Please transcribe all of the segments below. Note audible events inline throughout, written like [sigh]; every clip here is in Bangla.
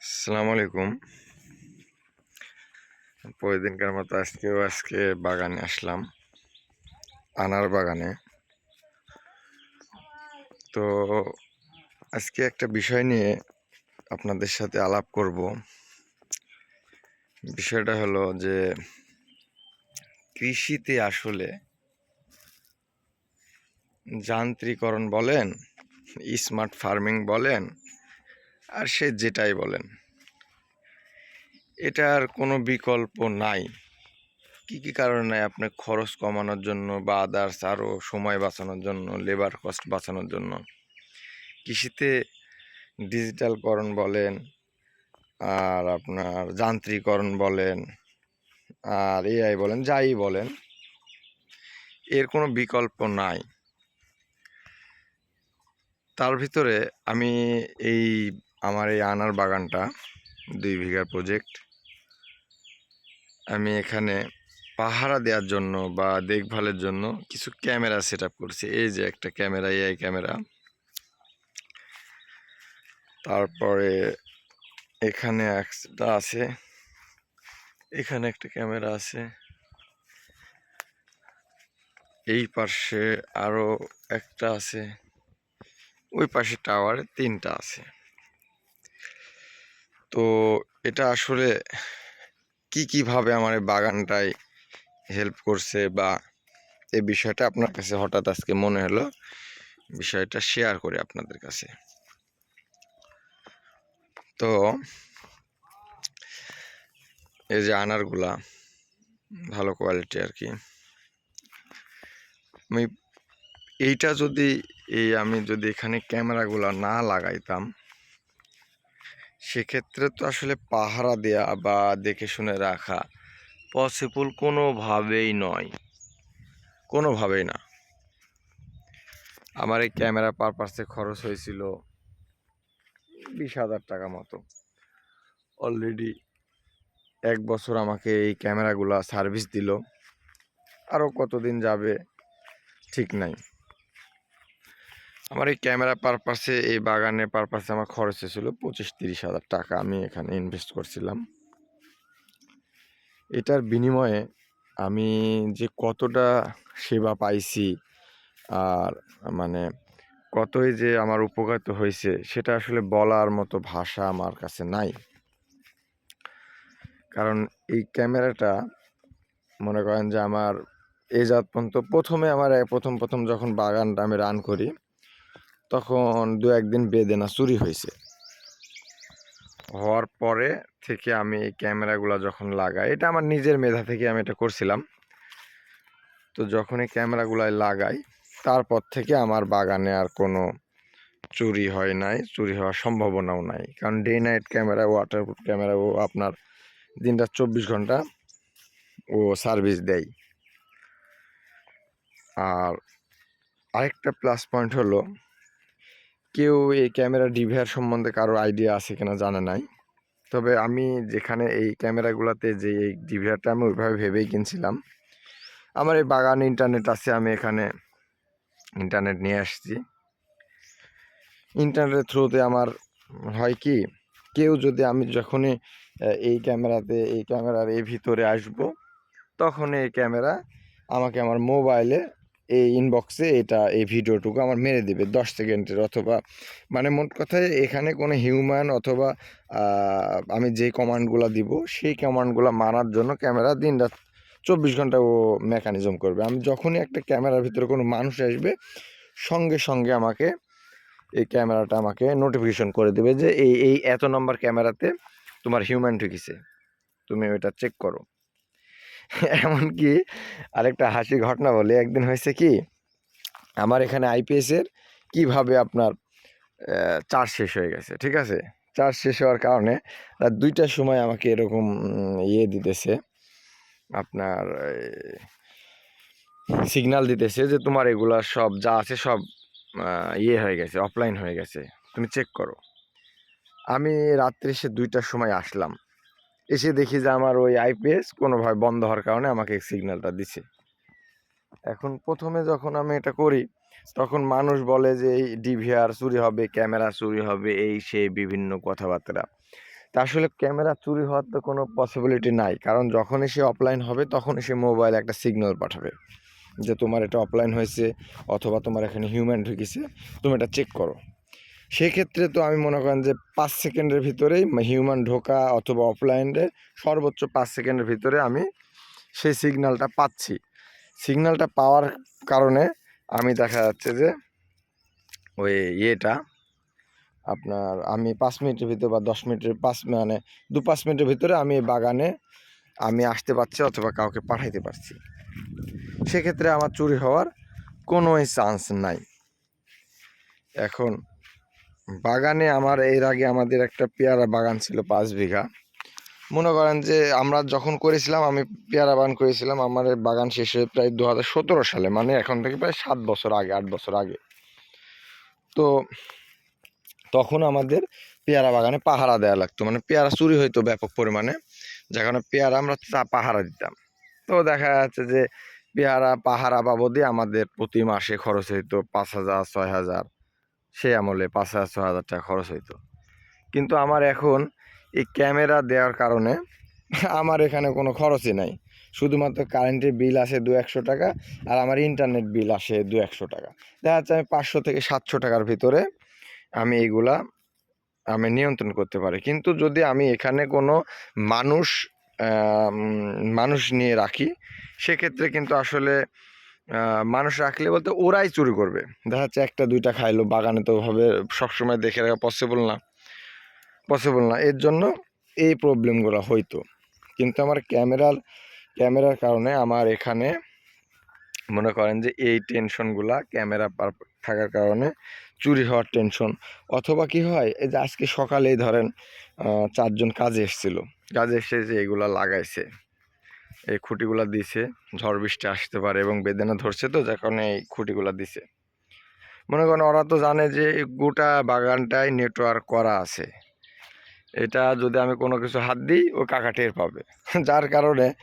আসসালামু আলাইকুম প্রতিদিনকার মতো আজকেও আজকে বাগানে আসলাম, আনার বাগানে। তো আজকে একটা বিষয় নিয়ে আপনাদের সাথে আলাপ করব। বিষয়টা হলো যে কৃষিতে আসলে যান্ত্রিকরণ বলেন, স্মার্ট ফার্মিং বলেন আর সে যেটাই বলেন এটার কোনো বিকল্প নাই। কি কি কারণে আপনি খরচ কমানোর জন্য বা আদার্স আরও সময় বাঁচানোর জন্য লেবার কস্ট বাঁচানোর জন্য কৃষিতে ডিজিটালকরণ বলেন, আর আপনার যান্ত্রিকরণ বলেন, আর এআই বলেন, যাই বলেন, এর কোনো বিকল্প নাই। তার ভিতরে আমি এই আমার এই আনার বাগানটা, দুই বিঘার প্রজেক্ট আমি এখানে পাহারা দেওয়ার জন্য বা দেখভালের জন্য কিছু ক্যামেরা সেট করছি। এই যে একটা ক্যামেরা এআই ক্যামেরা। তারপরে এখানে একটা আছে, এখানে একটা ক্যামেরা আছে। এই পাশে আরও একটা আছে, ওই পাশে টাওয়ারে তিনটা আছে। তো এটা আসলে কি কীভাবে আমার এই বাগানটায় হেল্প করছে বা এই বিষয়টা আপনার কাছে হঠাৎ আজকে মনে হলো, বিষয়টা শেয়ার করি আপনাদের কাছে। তো এই যে আনারগুলা, ভালো কোয়ালিটি আর কি। আমি এইটা যদি এই আমি যদি এখানে ক্যামেরাগুলো না লাগাইতাম সেক্ষেত্রে তো আসলে পাহারা দেয়া বা দেখে শুনে রাখা পসিবল কোনোভাবেই নয়। কোনোভাবেই না। আমার এই ক্যামেরা পারপাসে খরচ হয়েছিল বিশ হাজার টাকা মতো। অলরেডি এক বছর আমাকে এই ক্যামেরাগুলো সার্ভিস দিল। আরও কতদিন যাবে ঠিক নাই। আমার এই ক্যামেরা পারপাসে, এই বাগানের পারপাসে আমার খরচ হয়েছিল পঁচিশ তিরিশ হাজার টাকা আমি এখানে ইনভেস্ট করছিলাম। এটার বিনিময়ে আমি যে কতটা সেবা পাইছি আর মানে কতই যে আমার উপকারিত হয়েছে, সেটা আসলে বলার মতো ভাষা আমার কাছে নাই। কারণ এই ক্যামেরাটা মনে করেন যে আমার জাত পর্যন্ত প্রথমে আমার প্রথম প্রথম যখন বাগানটা আমি রান করি তখন দু একদিন বেদেনা চুরি হয়েছে। হওয়ার পরে থেকে আমি এই ক্যামেরাগুলো যখন লাগাই, এটা আমার নিজের মেধা থেকে আমি এটা করছিলাম। তো যখন এই ক্যামেরাগুলো লাগাই, তারপর থেকে আমার বাগানে আর কোনো চুরি হয় নাই, চুরি হওয়ার সম্ভাবনাও নাই। কারণ day night camera waterproof camera, ও আপনার দিনটা চব্বিশ ঘণ্টা ও সার্ভিস দেয়। আর আরেকটা প্লাস পয়েন্ট হলো কেউ এই ক্যামেরা ডিভিআর সম্বন্ধে কারও আইডিয়া আছে কিনা জানা নাই। তবে আমি যেখানে এই ক্যামেরাগুলোতে যে এই ডিভিআরটা আমি ওইভাবে ভেবেই কিনছিলাম। আমার এই বাগানে ইন্টারনেট আছে, আমি এখানে ইন্টারনেট নিয়ে আসছি। ইন্টারনেটের থ্রুতে আমার হয় কি, কেউ যদি আমি যখনই এই ক্যামেরাতে, এই ক্যামেরার এই ভিতরে আসব তখন এই ক্যামেরা আমাকে আমার মোবাইলে এই ইনবক্সে এটা, এই ভিডিওটুকু আমার মেরে দেবে দশ সেকেন্ডের অথবা মানে মোট কথায় এখানে কোনো হিউম্যান অথবা আমি যে কমান্ডগুলো দিব, সেই কমান্ডগুলো মারার জন্য ক্যামেরা দিন রাত চব্বিশ ঘণ্টা ও মেকানিজম করবে। আমি যখনই একটা ক্যামেরার ভিতরে কোনো মানুষ আসবে, সঙ্গে সঙ্গে আমাকে এই ক্যামেরাটা আমাকে নোটিফিকেশন করে দেবে যে, এই এই এত নম্বর ক্যামেরাতে তোমার হিউম্যান ঢুকিছে। তুমি ওইটা চেক করো। এমনকি আরেকটা হাসি ঘটনা বলে। একদিন হয়েছে কি, আমার এখানে আইপিএসের কীভাবে আপনার চার্জ শেষ হয়ে গেছে, ঠিক আছে? চার্জ শেষ হওয়ার কারণে রাত দুইটার সময় আমাকে এরকম ইয়ে দিতেছে, আপনার সিগন্যাল দিতেছে যে তোমার এগুলা সব যা আছে সব ইয়ে হয়ে গেছে অফলাইন হয়ে গেছে। তুমি চেক করো। আমি রাত্রে সে দুইটার সময় আসলাম। এসে দেখি যে আমার ওই আইপিএস কোনোভাবে বন্ধ হওয়ার কারণে আমাকে সিগন্যালটা দিছে। এখন প্রথমে যখন আমি এটা করি, তখন মানুষ বলে যে এই ডিভিআর চুরি হবে, ক্যামেরা চুরি হবে, এই সেই বিভিন্ন কথাবার্তা। তা আসলে ক্যামেরা চুরি হওয়ার তো কোনো পসিবিলিটি নাই। কারণ যখনই সে অফলাইন হবে, তখনই সে মোবাইলে একটা সিগন্যাল পাঠাবে। যে তোমার এটা অফলাইন হয়েছে, অথবা তোমার এখানে হিউম্যান ঢুকেছে, তুমি এটা চেক করো। সেক্ষেত্রে তো আমি মনে করেন যে পাঁচ সেকেন্ডের ভিতরেই হিউম্যান ঢোকা অথবা অফলাইনে সর্বোচ্চ পাঁচ সেকেন্ডের ভিতরে আমি সেই সিগন্যালটা পাচ্ছি। সিগন্যালটা পাওয়ার কারণে আমি দেখা যাচ্ছে যে ওই ইয়েটা আপনার আমি পাঁচ মিনিটের ভিতরে বা দশ মিনিটের পাঁচ মানে দু পাঁচ মিনিটের ভিতরে আমি বাগানে আমি আসতে পারছি অথবা কাউকে পাঠাইতে পারছি। সেক্ষেত্রে আমার চুরি হওয়ার কোনোই চান্স নাই। এখন বাগানে আমার এর আগে আমাদের একটা পেয়ারা বাগান ছিল পাঁচ বিঘা। মনে করেন যে আমরা যখন করেছিলাম, আমি পেয়ারা বাগান করেছিলাম, আমার বাগান শেষ হয়ে প্রায় দু হাজার সতেরো সালে মানে এখন থেকে প্রায় সাত বছর আগে, আট বছর আগে। তো তখন আমাদের পেয়ারা বাগানে পাহারা দেওয়া লাগতো মানে পেয়ারা চুরি হইতো ব্যাপক পরিমাণে কারণে পেয়ারা আমরা তা পাহারা দিতাম। তো দেখা যাচ্ছে যে পেয়ারা, পাহারা বাবদে আমাদের প্রতি মাসে খরচ হইতো পাঁচ হাজার, ছয় হাজার। সে আমলে পাঁচ হাজার ছ হাজার টাকা খরচ হইতো। কিন্তু আমার এখন এই ক্যামেরা দেওয়ার কারণে আমার এখানে কোনো খরচই নাই। শুধুমাত্র কারেন্টের বিল আসে দু একশো টাকা আর আমার ইন্টারনেট বিল আসে দু একশো টাকা। দেখা যাচ্ছে আমি পাঁচশো থেকে সাতশো টাকার ভিতরে আমি এইগুলা আমি নিয়ন্ত্রণ করতে পারি। কিন্তু যদি আমি এখানে কোনো মানুষ মানুষ নিয়ে রাখি, সেক্ষেত্রে কিন্তু আসলে মানুষ রাখলে বলতে ওরাই চুরি করবে। দেখা যাচ্ছে একটা, দুইটা খাইলো, বাগানে তো ওভাবে সবসময় দেখে রাখা পসিবল না। পসিবল না। এর জন্য এই প্রবলেমগুলো হইতো। কিন্তু আমার ক্যামেরার ক্যামেরার কারণে আমার এখানে মনে করেন যে এই টেনশনগুলা ক্যামেরা থাকার কারণে চুরি হওয়ার টেনশন অথবা কি হয়, এই যে আজকে সকালেই ধরেন চারজন কাজে এসেছিল। কাজে এসে যে এগুলা লাগাইছে। এই খুঁটিগুলা দিছে। ঝড় বৃষ্টি আসতে পারে এবং বেদনা ধরছে তো, যার কারণে এই খুঁটিগুলা দিছে। মনে করেন ওরা তো জানে যে গোটা বাগানটায় নেটওয়ার্ক করা আছে। এটা যদি আমি কোনো কিছু হাত দিই, ও কাকা টের পাবে। [laughs] যার কারণে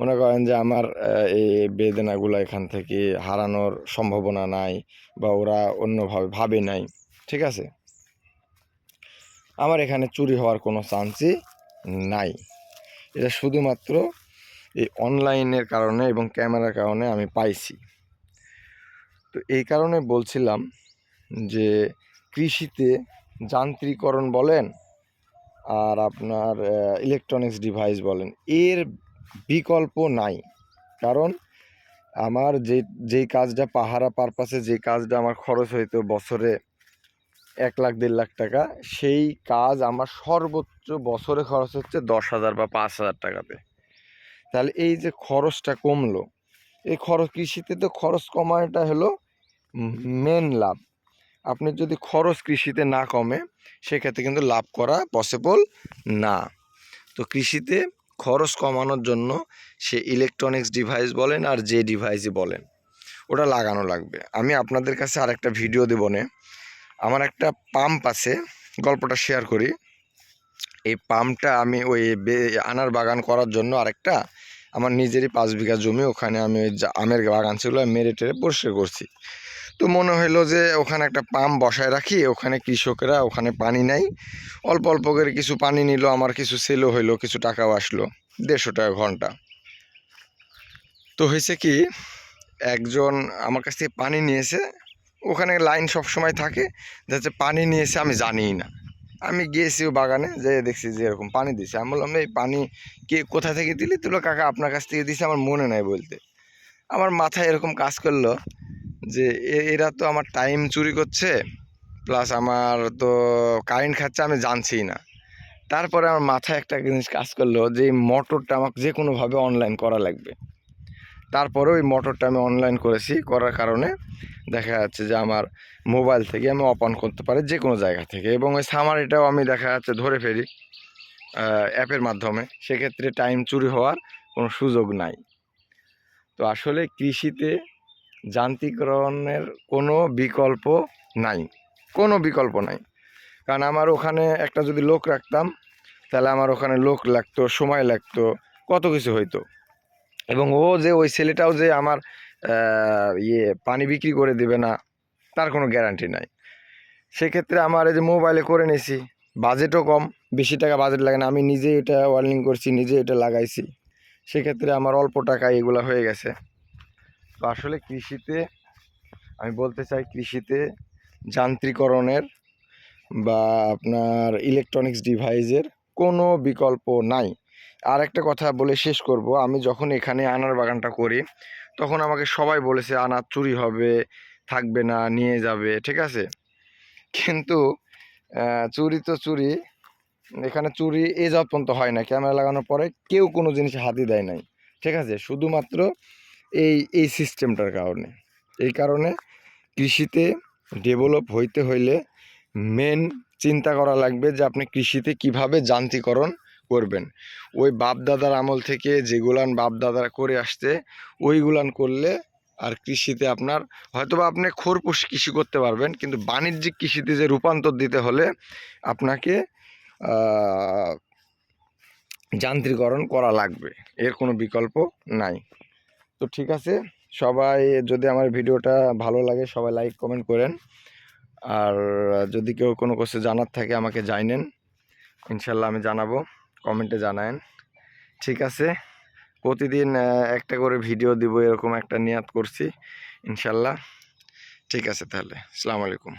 মনে করেন যে আমার এই বেদনাগুলো এখান থেকে হারানোর সম্ভাবনা নাই বা ওরা অন্যভাবে ভাবে নাই। ঠিক আছে? আমার এখানে চুরি হওয়ার কোনো চান্সই নাই। এটা শুধুমাত্র এই অনলাইনের কারণে এবং ক্যামেরার কারণে আমি পাইছি। তো এই কারণে বলছিলাম যে কৃষিতে যান্ত্রিকরণ বলেন আর আপনার ইলেকট্রনিক্স ডিভাইস বলেন, এর বিকল্প নাই। কারণ আমার যে, যেই কাজটা পাহারা পারপাসে যে কাজটা আমার খরচ হইতো বছরে এক লাখ, দেড় লাখ টাকা, সেই কাজ আমার সর্বোচ্চ বছরে খরচ হচ্ছে দশ হাজার বা পাঁচ হাজার টাকাতে। তাহলে এই যে খরচটা কমলো, এই খরচ, কৃষিতে তো খরচ কমানোটা হলো মেন লাভ। আপনি যদি খরচ কৃষিতে না কমে, সেক্ষেত্রে কিন্তু লাভ করা পসিবল না। তো কৃষিতে খরচ কমানোর জন্য সে ইলেকট্রনিক্স ডিভাইস বলেন আর যে ডিভাইসই বলেন, ওটা লাগানো লাগবে। আমি আপনাদের কাছে আরেকটা ভিডিও দেবো নে। আমার একটা পাম্প আছে, গল্পটা শেয়ার করি। এই পাম্পটা আমি ওই আনার বাগান করার জন্য আরেকটা আমার নিজেরই পাঁচ বিঘা জমি, ওখানে আমি ওই আমের বাগান ছিল মেরে টেরে পরিষ্কার করছি। তো মনে হইল যে ওখানে একটা পাম্প বসায় রাখি, ওখানে কৃষকেরা ওখানে পানি নাই অল্প অল্প করে কিছু পানি নিল, আমার কিছু সেলও হইল, কিছু টাকাও আসলো, দেড়শো টাকা ঘণ্টা। তো হয়েছে কি, একজন আমার কাছ থেকে পানি নিয়েছে, ওখানে লাইন সব সময় থাকে যাচ্ছে পানি নিয়েছে আমি জানিই না। আমি গিয়েছি বাগানে যে দেখছি যে এরকম পানি দিছে। আমি বললাম, এই পানি কে কোথা থেকে দিলি? তুলো কাকা আপনার কাছ থেকে দিছে, আমার মনে নাই বলতে। আমার মাথায় এরকম কাজ করল যে এরা তো আমার টাইম চুরি করছে প্লাস আমার তো কারেন্ট খাচ্ছে, আমি জানছিই না। তারপরে আমার মাথায় একটা জিনিস কাজ করল যে মোটরটা আমাকে যে কোনোভাবে অনলাইন করা লাগবে। তারপরে ওই মোটরটা আমি অনলাইন করেছি, করার কারণে দেখা যাচ্ছে যে আমার মোবাইল থেকে আমি অন করতে পারি যে কোনো জায়গা থেকে এবং ওই সামারিটাও আমি দেখা যাচ্ছে ধরে ফেলি অ্যাপের মাধ্যমে। সেক্ষেত্রে টাইম চুরি হওয়ার কোনো সুযোগ নাই। তো আসলে কৃষিতে যান্ত্রিকরণের কোনো বিকল্প নাই। কোনো বিকল্প নাই। কারণ আমার ওখানে একটা যদি লোক রাখতাম, তাহলে আমার ওখানে লোক লাগতো, সময় লাগতো, কত কিছু হইতো। এবং ও যে ওই ছেলেটাও যে আমার ইয়ে পানি বিক্রি করে দেবে না, তার কোনো গ্যারান্টি নাই। সেক্ষেত্রে আমার এই যে মোবাইলে করে নিয়েছি বাজেটও কম, বেশি টাকা বাজেট লাগে না, আমি নিজে এটা ওয়ার্লিং করছি, নিজে এটা লাগাইছি। সেক্ষেত্রে আমার অল্প টাকায় এগুলো হয়ে গেছে। তো আসলে কৃষিতে, আমি বলতে চাই কৃষিতে যান্ত্রিকরণের বা আপনার ইলেকট্রনিক্স ডিভাইসের কোনো বিকল্প নাই। আর একটা কথা বলে শেষ করব। আমি যখন এখানে আনার বাগানটা করি, তখন আমাকে সবাই বলেছে, আনার চুরি হবে, থাকবে না, নিয়ে যাবে। ঠিক আছে? কিন্তু চুরি তো চুরি। এখানে চুরি এ যাওয়া পর্যন্ত হয় না। ক্যামেরা লাগানোর পরে কেউ কোনো জিনিস হাতি দেয় নাই। ঠিক আছে? শুধুমাত্র এই এই সিস্টেমটার কারণে। এই কারণে কৃষিতে ডেভেলপ হইতে হইলে মেন চিন্তা করা লাগবে যে আপনি কৃষিতে কীভাবে যান্ত্রিকরণ করবেন। ওই বাপদাদার আমল থেকে যেগুলান বাপদাদারা করে আসছে ওইগুলান করলে আর কৃষিতে আপনার, হয়তোবা আপনি খোরপোশ কৃষি করতে পারবেন, কিন্তু বাণিজ্যিক কৃষিতে যে রূপান্তর দিতে হলে আপনাকে যান্ত্রিকরণ করা লাগবে। এর কোনো বিকল্প নাই। তো ঠিক আছে, সবাই যদি আমার ভিডিওটা ভালো লাগে সবাই লাইক, কমেন্ট করেন। আর যদি কেউ কোনো কিছু জানার থাকে আমাকে জানেন ইনশাল্লাহ আমি জানাব। কমেন্টে জানায়েন। ঠিক আছে, প্রতিদিন একটা করে ভিডিও দিব, এরকম একটা নিয়াত করছি, ইনশাল্লাহ। ঠিক আছে তাহলে, আসসালামু আলাইকুম।